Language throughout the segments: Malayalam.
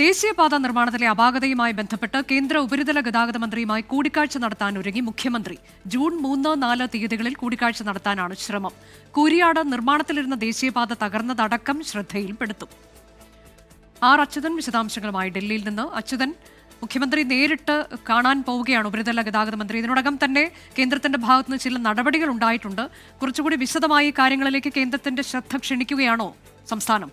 ദേശീയപാത നിർമ്മാണത്തിലെ അപാകതയുമായി ബന്ധപ്പെട്ട് കേന്ദ്ര ഉപരിതല ഗതാഗത മന്ത്രിയുമായി കൂടിക്കാഴ്ച നടത്താൻ ഒരുങ്ങി മുഖ്യമന്ത്രി. ജൂൺ മൂന്ന് നാല് തീയതികളിൽ കൂടിക്കാഴ്ച നടത്താനാണ് ശ്രമം. കൂരിയാട് നിർമ്മാണത്തിലിരുന്ന ദേശീയപാത തകർന്നതടക്കം ശ്രദ്ധയിൽപ്പെടുത്തും. ആർ അച്യുതൻ വിശദാംശങ്ങളുമായി ഡൽഹിയിൽ നിന്ന് അച്യുതൻ. മുഖ്യമന്ത്രി നേരിട്ട് കാണാൻ പോവുകയാണ് ഉപരിതല ഗതാഗത മന്ത്രി. ഇതിനോടകം തന്നെ കേന്ദ്രത്തിന്റെ ഭാഗത്തുനിന്ന് ചില നടപടികൾ ഉണ്ടായിട്ടുണ്ട്. കുറച്ചുകൂടി വിശദമായി കാര്യങ്ങളിലേക്ക് കേന്ദ്രത്തിന്റെ ശ്രദ്ധ ക്ഷണിക്കുകയാണോ സംസ്ഥാനം?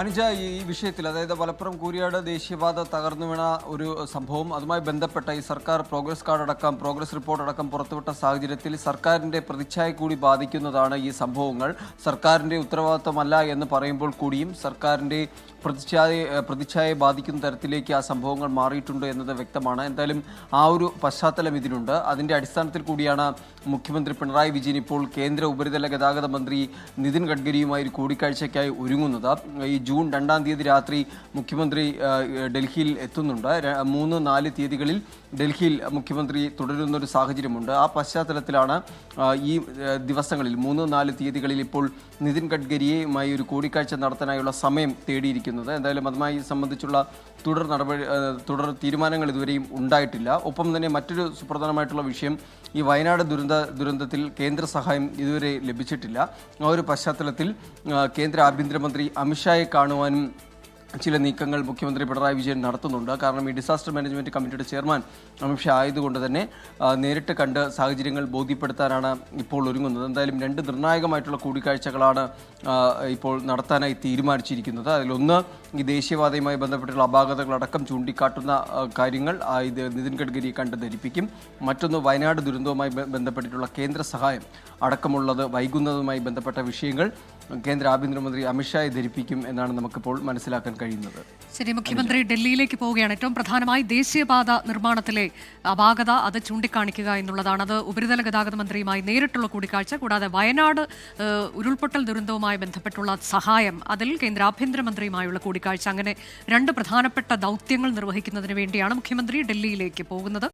അനുജ ഈ വിഷയത്തിൽ അതായത് മലപ്പുറം കൂരിയാട് ദേശീയപാത തകർന്നു വീണ ഒരു സംഭവം അതുമായി ബന്ധപ്പെട്ട ഈ സർക്കാർ പ്രോഗ്രസ് കാർഡ് അടക്കം പ്രോഗ്രസ് റിപ്പോർട്ട് അടക്കം പുറത്തുവിട്ട സാഹചര്യത്തിൽ സർക്കാരിന്റെ പ്രതിച്ഛായ കൂടി ബാധിക്കുന്നതാണ് ഈ സംഭവങ്ങൾ. സർക്കാരിന്റെ ഉത്തരവാദിത്വമല്ല എന്ന് പറയുമ്പോൾ കൂടിയും സർക്കാരിന്റെ പ്രതിച്ഛായ പ്രതിച്ഛായയെ ബാധിക്കുന്ന തരത്തിലേക്ക് ആ സംഭവങ്ങൾ മാറിയിട്ടുണ്ട് എന്നത് വ്യക്തമാണ്. എന്തായാലും ആ ഒരു പശ്ചാത്തലം ഇതിനുണ്ട്. അതിന്റെ അടിസ്ഥാനത്തിൽ കൂടിയാണ് മുഖ്യമന്ത്രി പിണറായി വിജയൻ ഇപ്പോൾ കേന്ദ്ര ഉപരിതല ഗതാഗത മന്ത്രി നിതിൻ ഗഡ്കരിയുമായി കൂടിക്കാഴ്ചയ്ക്കായി ഒരുങ്ങുന്നത്. ഈ ജൂൺ രണ്ടാം തീയതി രാത്രി മുഖ്യമന്ത്രി ഡൽഹിയിൽ എത്തുന്നുണ്ട്. മൂന്ന് നാല് തീയതികളിൽ ഡൽഹിയിൽ മുഖ്യമന്ത്രി തുടരുന്ന ഒരു സാഹചര്യമുണ്ട്. ആ പശ്ചാത്തലത്തിലാണ് ഈ ദിവസങ്ങളിൽ മൂന്ന് നാല് തീയതികളിൽ ഇപ്പോൾ നിതിൻ ഗഡ്കരിയുമായി ഒരു കൂടിക്കാഴ്ച നടത്താനായുള്ള സമയം തേടിയിരിക്കുന്നത്. എന്തായാലും അതുമായി സംബന്ധിച്ചുള്ള തുടർ നടപടി തുടർ തീരുമാനങ്ങൾ ഇതുവരെയും ഉണ്ടായിട്ടില്ല. ഒപ്പം തന്നെ മറ്റൊരു സുപ്രധാനമായിട്ടുള്ള വിഷയം ഈ വയനാട് ദുരന്ത ദുരന്തത്തിൽ കേന്ദ്ര സഹായം ഇതുവരെ ലഭിച്ചിട്ടില്ല. ആ ഒരു പശ്ചാത്തലത്തിൽ കേന്ദ്ര ആഭ്യന്തരമന്ത്രി അമിത്ഷായെ കാണുവാനും ചില നീക്കങ്ങൾ മുഖ്യമന്ത്രി പിണറായി വിജയൻ നടത്തുന്നുണ്ട്. കാരണം ഈ ഡിസാസ്റ്റർ മാനേജ്മെന്റ് കമ്മിറ്റിയുടെ ചെയർമാൻ അമിത്ഷാ ആയതുകൊണ്ട് തന്നെ നേരിട്ട് കണ്ട് സാഹചര്യങ്ങൾ ബോധ്യപ്പെടുത്താനാണ് ഇപ്പോൾ ഒരുങ്ങുന്നത്. എന്തായാലും രണ്ട് നിർണായകമായിട്ടുള്ള കൂടിക്കാഴ്ചകളാണ് ഇപ്പോൾ നടത്താനായി തീരുമാനിച്ചിരിക്കുന്നത്. അതിലൊന്ന് ഈ ദേശീയവാദയുമായി ബന്ധപ്പെട്ടുള്ള അപാകതകളടക്കം ചൂണ്ടിക്കാട്ടുന്ന കാര്യങ്ങൾ ഇത് നിതിൻ ഗഡ്കരിയെ കണ്ട് ധരിപ്പിക്കും. മറ്റൊന്ന് വയനാട് ദുരന്തവുമായി ബന്ധപ്പെട്ടിട്ടുള്ള കേന്ദ്ര സഹായം അടക്കമുള്ളത് വൈകുന്നതുമായി ബന്ധപ്പെട്ട വിഷയങ്ങൾ കേന്ദ്ര ആഭ്യന്തരമന്ത്രി അമിത്ഷായെ ധരിപ്പിക്കും എന്നാണ് നമുക്കിപ്പോൾ മനസ്സിലാക്കാൻ കഴിയുന്നത്. ശരി മുഖ്യമന്ത്രി ഡൽഹിയിലേക്ക് പോവുകയാണ്. ഏറ്റവും പ്രധാനമായി ദേശീയപാത നിർമ്മാണത്തിലെ അപാകത അത് ചൂണ്ടിക്കാണിക്കുക എന്നുള്ളതാണ്. അത് ഉപരിതല ഗതാഗത മന്ത്രിയുമായി നേരിട്ടുള്ള കൂടിക്കാഴ്ച കൂടാതെ വയനാട് ഉരുൾപൊട്ടൽ ദുരന്തവുമായി ബന്ധപ്പെട്ടുള്ള സഹായം അതിൽ കേന്ദ്ര ആഭ്യന്തരമന്ത്രിയുമായുള്ള കൂടിക്കാഴ്ച. അങ്ങനെ രണ്ട് പ്രധാനപ്പെട്ട ദൗത്യങ്ങൾ നിർവഹിക്കുന്നതിന് വേണ്ടിയാണ് മുഖ്യമന്ത്രി ഡൽഹിയിലേക്ക് പോകുന്നത്.